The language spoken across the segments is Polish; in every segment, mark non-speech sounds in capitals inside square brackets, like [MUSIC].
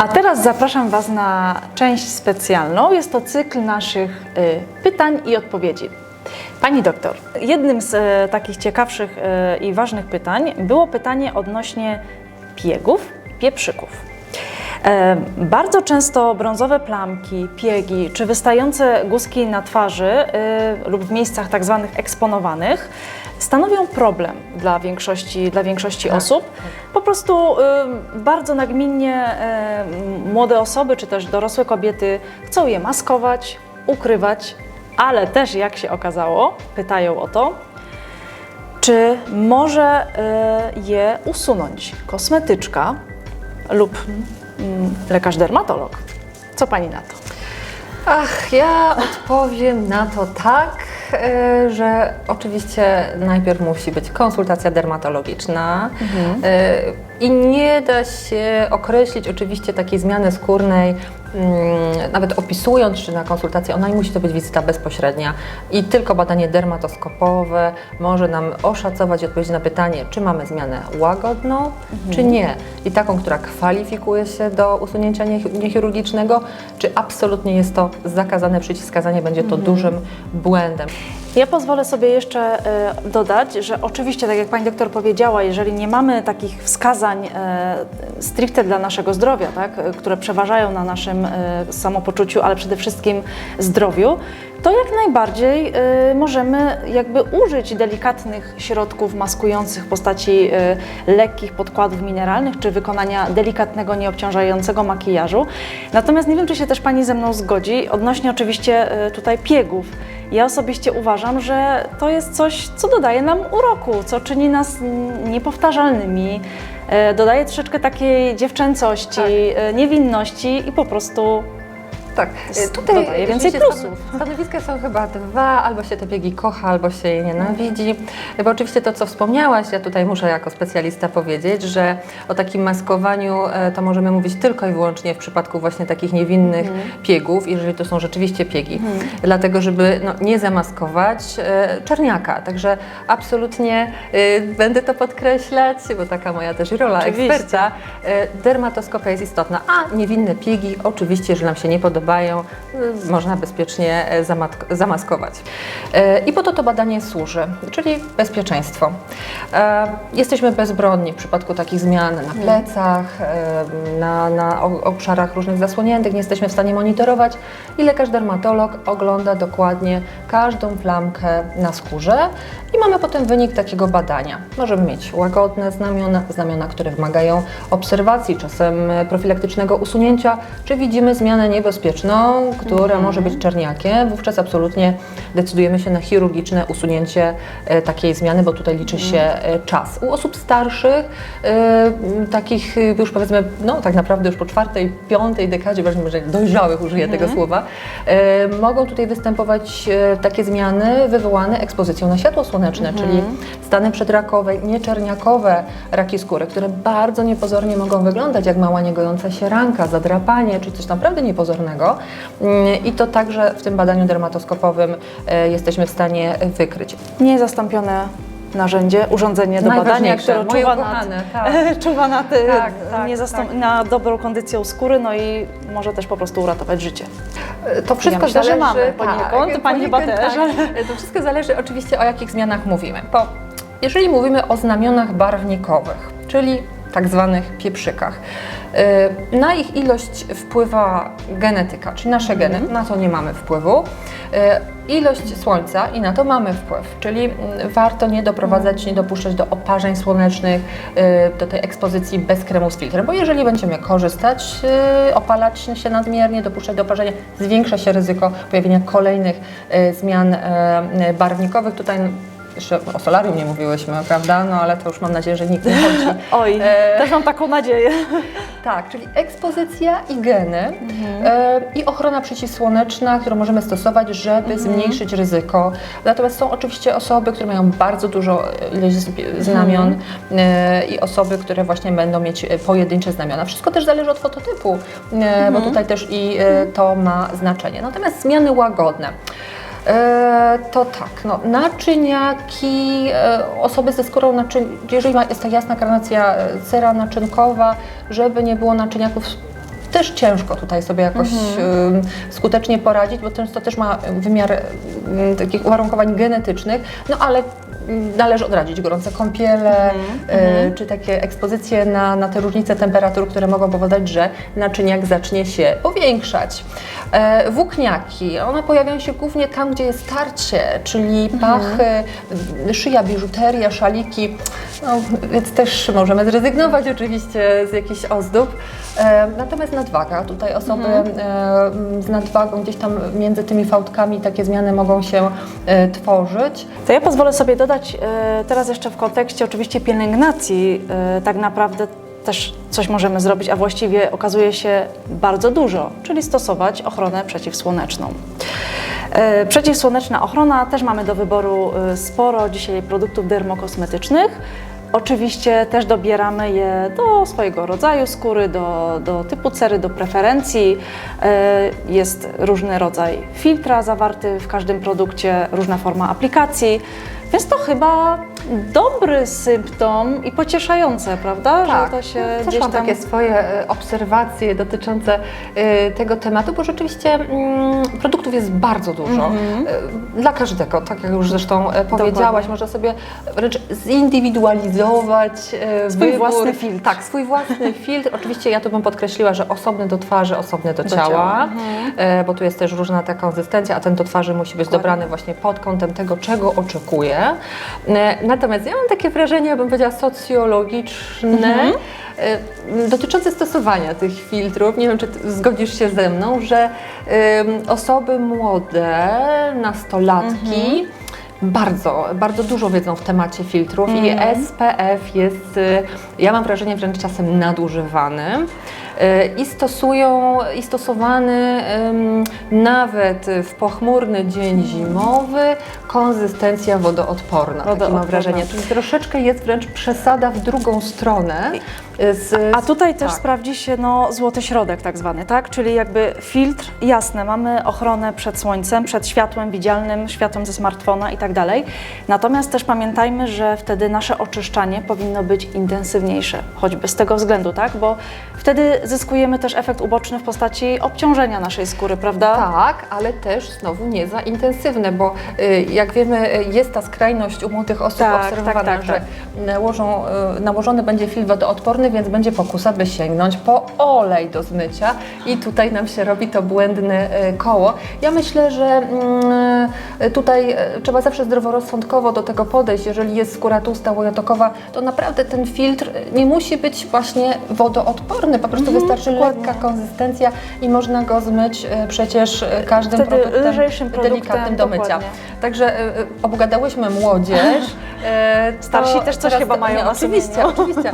A teraz zapraszam Was na część specjalną. Jest to cykl naszych y, pytań i odpowiedzi. Pani doktor, jednym z e, takich ciekawszych e, i ważnych pytań było pytanie odnośnie piegów, pieprzyków. E, Bardzo często brązowe plamki, piegi czy wystające guzki na twarzy lub w miejscach tak zwanych eksponowanych stanowią problem dla większości, dla większości osób. Po prostu e, bardzo nagminnie e, młode osoby czy też dorosłe kobiety chcą je maskować, ukrywać, ale też jak się okazało, pytają o to, czy może e, je usunąć kosmetyczka lub mm, lekarz dermatolog? Co pani na to? Ach, ja odpowiem na to tak, e, że oczywiście najpierw musi być konsultacja dermatologiczna e, i nie da się określić oczywiście takiej zmiany skórnej, nawet opisując, czy na konsultacji, ona nie musi to być wizyta bezpośrednia i tylko badanie dermatoskopowe może nam oszacować i odpowiedzieć na pytanie, czy mamy zmianę łagodną, czy nie. I taką, która kwalifikuje się do usunięcia niech- niechirurgicznego, czy absolutnie jest to zakazane, przyciskazanie będzie to dużym błędem. Ja pozwolę sobie jeszcze e, dodać, że oczywiście, tak jak pani doktor powiedziała, jeżeli nie mamy takich wskazań e, stricte dla naszego zdrowia, tak, e, które przeważają na naszym samopoczuciu, ale przede wszystkim zdrowiu, to jak najbardziej e, możemy jakby użyć delikatnych środków maskujących w postaci e, lekkich podkładów mineralnych czy wykonania delikatnego, nieobciążającego makijażu. Natomiast nie wiem, czy się też pani ze mną zgodzi odnośnie oczywiście e, tutaj piegów. Ja osobiście uważam, że to jest coś, co dodaje nam uroku, co czyni nas niepowtarzalnymi, e, dodaje troszeczkę takiej dziewczęcości, Tak. e, niewinności i po prostu Tak, S- tutaj dodaje więcej plusów. stan- Stanowiska są chyba dwa, albo się te biegi kocha, albo się je nienawidzi. Bo oczywiście to, co wspomniałaś, ja tutaj muszę jako specjalista powiedzieć, że o takim maskowaniu e, to możemy mówić tylko i wyłącznie w przypadku właśnie takich niewinnych piegów, jeżeli to są rzeczywiście piegi. Dlatego, żeby no, nie zamaskować czerniaka. Także absolutnie będę to podkreślać, bo taka moja też rola Oczywiście. eksperta. Dermatoskopia jest istotna, a niewinne piegi, oczywiście, jeżeli nam się nie podobają, y, można bezpiecznie e, zamaskować. E, I po to to badanie służy, czyli bezpieczeństwo. E, Jesteśmy bezbronni w przypadku takich zmian na plecach, e, na, na obszarach różnych zasłoniętych, nie jesteśmy w stanie monitorować i lekarz dermatolog ogląda dokładnie każdą plamkę na skórze i mamy potem wynik takiego badania. Możemy mieć łagodne znamiona, znamiona, które wymagają obserwacji, czasem profilaktycznego usunięcia, czy widzimy zmianę niebezpieczną, która może być czerniakiem, wówczas absolutnie decydujemy się na chirurgiczne usunięcie e, takiej zmiany, bo tutaj liczy się e, czas. U osób starszych, e, takich już powiedzmy, no tak naprawdę już po czwartej, piątej dekadzie, właśnie może dojrzałych użyję tego słowa, e, mogą tutaj występować takie zmiany wywołane ekspozycją na światło słoneczne, czyli stany przedrakowe, nieczerniakowe raki skóry, które bardzo niepozornie mogą wyglądać jak mała niegojąca się ranka, zadrapanie czy coś naprawdę niepozornego. Mm, I to także w tym badaniu dermatoskopowym e, jesteśmy w stanie wykryć. niezastąpione narzędzie, urządzenie do badania, które czuwa nad, tak. [LAUGHS] czuwa nad, e, Tak, tak, tak. na dobrą kondycję skóry, no i może też po prostu uratować życie. To wszystko myślę, że zależy, mamy poniekąd, pani chyba też, Tak. To wszystko zależy oczywiście o jakich zmianach mówimy. Bo jeżeli mówimy o znamionach barwnikowych, czyli tak zwanych pieprzykach, y, na ich ilość wpływa genetyka, czyli nasze geny, Mhm. na to nie mamy wpływu. Y, Ilość słońca i na to mamy wpływ, czyli mm, warto nie doprowadzać, nie dopuszczać do oparzeń słonecznych, y, do tej ekspozycji bez kremu z filtrem, bo jeżeli będziemy korzystać, opalać się nadmiernie, dopuszczać do oparzenia, zwiększa się ryzyko pojawienia kolejnych zmian barwnikowych. Tutaj jeszcze o solarium nie mówiłyśmy, prawda? No ale to już mam nadzieję, że nikt nie chodzi. [LAUGHS] Oj, E, też mam taką nadzieję. [LAUGHS] Tak, czyli ekspozycja i geny e, i ochrona przeciwsłoneczna, którą możemy stosować, żeby zmniejszyć ryzyko. Natomiast są oczywiście osoby, które mają bardzo dużo e, ilość z- znamion e, i osoby, które właśnie będą mieć e, pojedyncze znamiona. Wszystko też zależy od fototypu, e, bo tutaj też i e, to ma znaczenie. Natomiast zmiany łagodne. E, to tak, no, naczyniaki, e, osoby ze skórą, naczyn, jeżeli jest ta jasna karnacja e, cera naczynkowa, żeby nie było naczyniaków też ciężko tutaj sobie jakoś ym, skutecznie poradzić, bo często też ma wymiar ym, takich uwarunkowań genetycznych, no ale należy odradzić gorące kąpiele, y, czy takie ekspozycje na, na te różnice temperatur, które mogą powodować, że naczyniak zacznie się powiększać. E, włókniaki, one pojawiają się głównie tam, gdzie jest starcie, czyli pachy, y, szyja, biżuteria, szaliki, no, więc też możemy zrezygnować oczywiście z jakichś ozdób. E, natomiast nadwaga, tutaj osoby e, z nadwagą gdzieś tam między tymi fałdkami takie zmiany mogą się e, tworzyć. To ja pozwolę sobie dodać e, teraz jeszcze w kontekście oczywiście pielęgnacji, e, tak naprawdę też coś możemy zrobić, a właściwie okazuje się bardzo dużo, czyli stosować ochronę przeciwsłoneczną. E, Przeciwsłoneczna ochrona też mamy do wyboru e, sporo dzisiaj produktów dermokosmetycznych. Oczywiście też dobieramy je do swojego rodzaju skóry, do, do typu cery, do preferencji. Jest różny rodzaj filtra zawarty w każdym produkcie, różna forma aplikacji, więc to chyba dobry symptom i pocieszające, prawda? Że to się też gdzieś mam tam... takie swoje e, obserwacje dotyczące e, tego tematu, bo rzeczywiście mm, produktów jest bardzo dużo. E, Dla każdego, tak jak już zresztą powiedziałaś, Dokładnie. można sobie wręcz zindywidualizować Swój wybór. własny filtr. Tak, swój własny [LAUGHS] filtr. Oczywiście ja tu bym podkreśliła, że osobny do twarzy, osobny do, Do ciała, ciała. e, bo tu jest też różna ta konsystencja, a ten do twarzy musi być dobrany właśnie pod kątem tego, czego oczekuję. E, Natomiast ja mam takie wrażenie, ja bym powiedziała socjologiczne, e, dotyczące stosowania tych filtrów. Nie wiem, czy zgodzisz się ze mną, że em, osoby młode, nastolatki, bardzo, bardzo dużo wiedzą w temacie filtrów i SPF jest, y, ja mam wrażenie, wręcz czasem nadużywany. Y, I stosują, i stosowany nawet w pochmurny dzień zimowy konsystencja wodoodporna. Takie mam Wodoodporna. wrażenie. Czyli troszeczkę jest wręcz przesada w drugą stronę. y, Z, A tutaj też tak. sprawdzi się no, złoty środek tak zwany, tak? Czyli jakby filtr, jasne, mamy ochronę przed słońcem, przed światłem widzialnym, światłem ze smartfona i tak dalej. Natomiast też pamiętajmy, że wtedy nasze oczyszczanie powinno być intensywniejsze, choćby z tego względu, tak? Bo wtedy zyskujemy też efekt uboczny w postaci obciążenia naszej skóry, prawda? Tak, ale też znowu nie za intensywne, bo y, jak wiemy, y, jest ta skrajność u młodych osób Tak, obserwowana, tak, tak, że tak. Y, nałożony będzie film wodoodporny, więc będzie pokusa, by sięgnąć po olej do zmycia i tutaj nam się robi to błędne koło. Ja myślę, że mm, tutaj trzeba zawsze zdroworozsądkowo do tego podejść. Jeżeli jest skóra tłusta, łojotokowa, to naprawdę ten filtr nie musi być właśnie wodoodporny, po prostu wystarczy Mhm, dokładnie. lekka konsystencja i można go zmyć y, przecież y, każdym Wtedy produktem lżejszym produktem, delikatnym do mycia. dokładnie. Także y, y, obgadałyśmy młodzież. [LAUGHS] to Starsi też coś teraz- chyba mają na Oczywiście, sumieniu. oczywiście.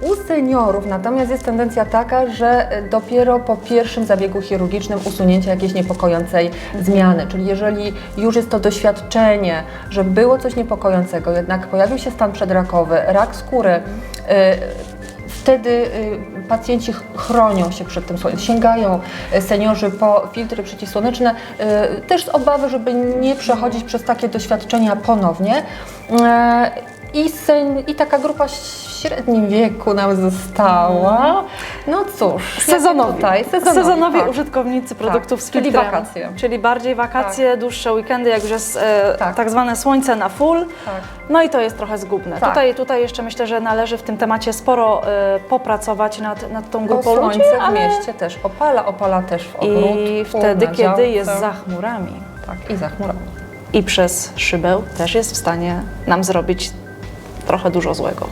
U seniorów natomiast jest tendencja taka, że dopiero po pierwszym zabiegu chirurgicznym usunięcie jakiejś niepokojącej zmiany. Czyli jeżeli już jest to doświadczenie, że było coś niepokojącego, jednak pojawił się stan przedrakowy, rak skóry, Wtedy y, pacjenci ch- chronią się przed tym słońcem, sięgają y, seniorzy po filtry przeciwsłoneczne, y, też z obawy, żeby nie przechodzić przez takie doświadczenia ponownie. I, sen, I taka grupa w średnim wieku nam została. No cóż, Sezonowi. Tutaj, sezonowi, Sezonowi tak. użytkownicy produktów z czyli wakacje. Czyli bardziej wakacje, dłuższe weekendy, jak już jest e, Tak. tak. zwane słońce na full. Tak. No i to jest trochę zgubne. Tak. Tutaj, tutaj jeszcze myślę, że należy w tym temacie sporo e, popracować nad, nad tą Bo grupą ludzi, słońce w ale mieście też opala, opala też w ogródku, i wtedy, kiedy działce. jest za chmurami Tak, i za chmurami. i przez szybę też jest w stanie nam zrobić trochę dużo złego.